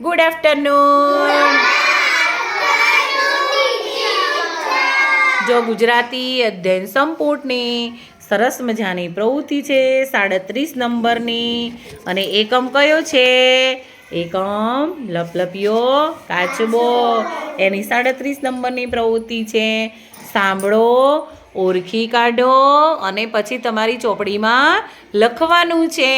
Good afternoon જો ગુજરાતી અધ્યયન સંપૂર્ણની સરસ મજાની પ્રવૃત્તિ છે સાડત્રીસ નંબરની અને એકમ કયો છે? એકમ લપલપિયો કાચબો. એની સાડત્રીસ નંબરની પ્રવૃત્તિ છે સાંભળો ઓળખી કાઢો અને પછી તમારી ચોપડીમાં લખવાનું છે.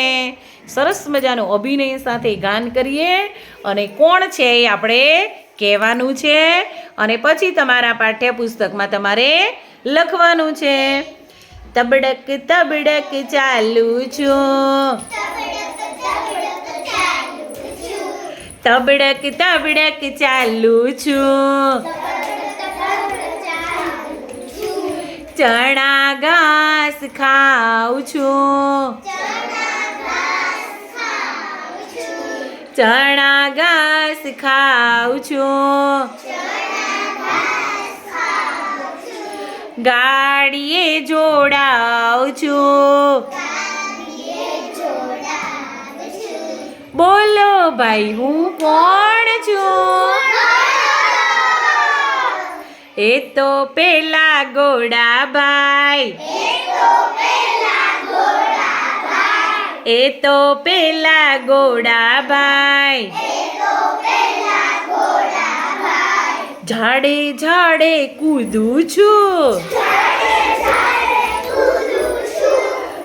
સરસ મજાનું અભિનય સાથે ગાન કરીએ. અને કોણ છે એ આપણે કહેવાનું છે. અને પછી તમારા પાઠ્યપુસ્તકમાં તમારે લખવાનું છે. તબડક તબડક ચાલુ છું. તબડક તબડક ચાલુ છું. ચણા ઘાસ ખાઉં છું. ચણા ઘાસ ખાઉં છું. ગાડીએ જોડાઉં છું. બોલો ભાઈ, હું કોણ છું? એ તો પેલા ગોડાભાઈ એ તો પેલા ગોડાભાઈ ઝાડે ઝાડે કૂદું છું.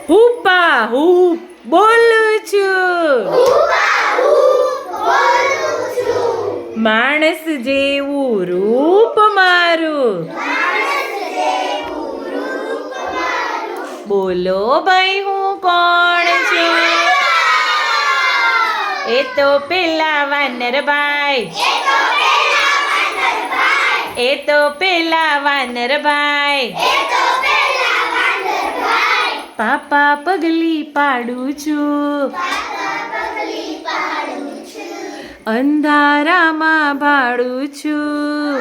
હુપા હુપ બોલું છું. માણસ જેવું રૂપ મારું. બોલો ભાઈ, હું કોણ છું? એ તો પેલા વાનરભાઈ એ તો પેલા વાનરભાઈ પાપા પગલી પાડું છું. અંધારામાં ભાડું છું.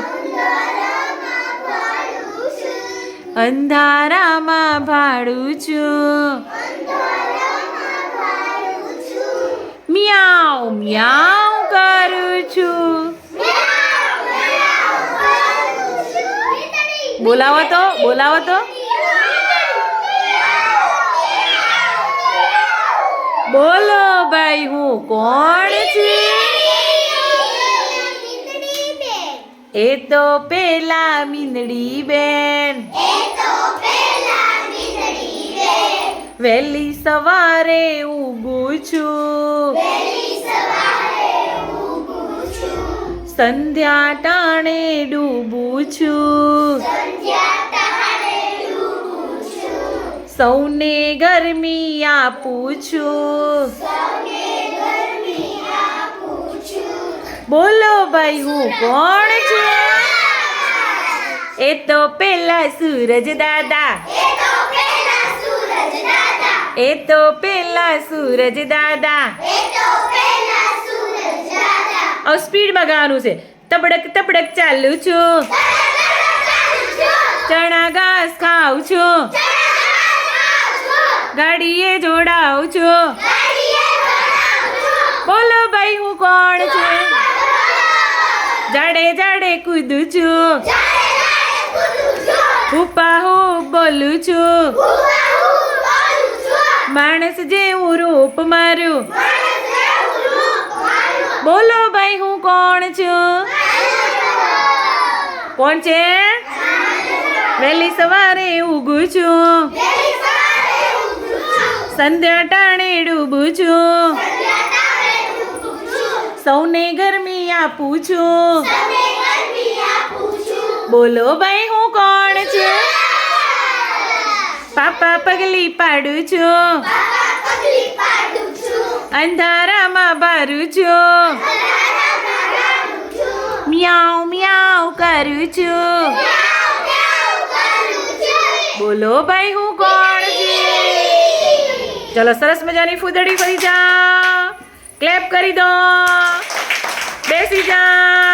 અંધારામાં ભાડું છું. મ્યાઉ મ્યાઉ કરું છું. બોલાવો તો બોલાવો તો. બોલો ભાઈ, હું કોણ છું? એ તો પેલા મીંદડી બેન. વહેલી સવારે ઉગું છું. સંધ્યા ટાણે ડૂબું છું. સૌને ગરમી આપું છું. બોલો ભાઈ હું કોણ છું? એ તો પેલા સૂરજ દાદા. એ તો પેલા સૂરજ દાદા. હવે સ્પીડમાં ગાવાનું છે. તબડક તબડક ચાલુ છું. ચણા ઘાસ ખાઉં છું. ગાડીએ જોડાઉં છું. બોલો ભાઈ હું કોણ છું? જાડે જાડે કૂદું છું. હુપા હું બોલું છું. માણસ જેવું રૂપ મારું. બોલો ભાઈ, હું કોણ છું? કોણ છે? વહેલી સવારે ઉગું છું. સંધ્યા ટાણે ડૂબું છું. સૌને ગરમી આપું છું. બોલો ભાઈ, હું કોણ છું? પાપા પગલી પાડું છું. અંધારામાં ભારું છું. મ્યાઉ મ્યાઉ કરું છું. બોલો ભાઈ, હું કોણ છું? ચલો, સરસ મજાની ફૂદડી કરી જા. ક્લેપ કરી દો. બેસી જા.